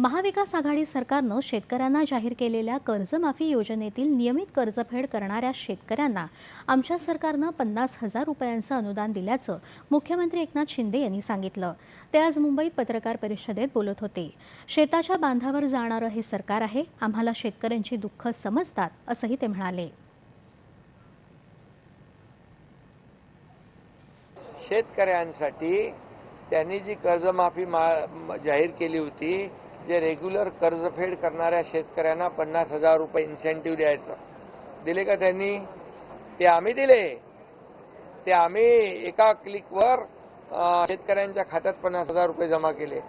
महाविकास आघाडी सरकारनं शेतकऱ्यांना जाहीर केलेल्या कर्जमाफी योजनेतील नियमित कर्जफेड करणाऱ्या शेतकऱ्यांना आमच्या सरकारनं पन्नास हजार रुपयांचं अनुदान दिल्याचं मुख्यमंत्री एकनाथ शिंदे यांनी सांगितलं. ते आज मुंबईत पत्रकार परिषदेत बोलत होते. शेताच्या बांधावर जाणारं हे सरकार आहे आम्हाला शेतकऱ्यांची दुःख समजतात असंही ते म्हणाले. शेतकऱ्यांसाठी त्यांनी जी कर्जमाफी मा जाहीर केली होती जे रेग्युलर कर्जफेड करणाऱ्या शेतकऱ्यांना पन्नास हजार रुपये इन्सेंटिव्ह द्यायचं. दिले का त्यांनी? ते आम्ही दिले. ते आम्ही एका क्लिकवर शेतकऱ्यांच्या खात्यात पन्नास हजार रुपये जमा केले.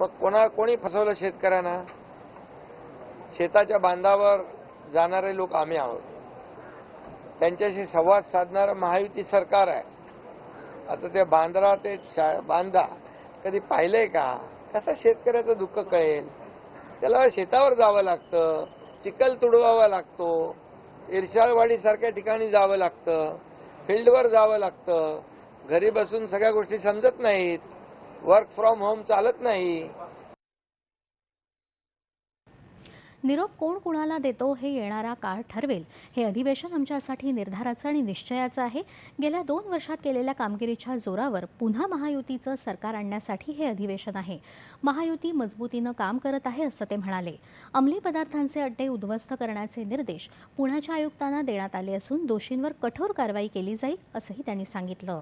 मग कोणा कोणी फसवलं शेतकऱ्यांना? शेताच्या बांधावर जाणारे लोक आम्ही आहोत. त्यांच्याशी संवाद साधणारं महायुती सरकार आहे. आता ते बांद्रा ते शा- बांधा कधी पाहिलंय का? कसं शेतकऱ्याचं दुःख कळेल? त्याला शेतावर जावं लागतं चिखल तुडवावा लागतो इरशाळवाडीसारख्या ठिकाणी जावं लागतं फील्डवर जावं लागतं. घरी बसून सगळ्या गोष्टी समजत नाहीत वर्क फ्रॉम होम चालत नाही. निरोप कोण कुणाला देतो हे येणारा काळ ठरवेल. हे अधिवेशन आमच्यासाठी निर्धाराचं आणि निश्चयाचं आहे. गेल्या दोन वर्षात केलेल्या कामगिरीच्या जोरावर पुन्हा महायुतीचं सरकार आणण्यासाठी हे अधिवेशन आहे. महायुती मजबूतीनं काम करत आहे असं ते म्हणाले. अंमली पदार्थांचे अड्डे उद्ध्वस्त करण्याचे निर्देश पुण्याच्या आयुक्तांना देण्यात आले असून दोषींवर कठोर कारवाई केली जाईल असंही त्यांनी सांगितलं.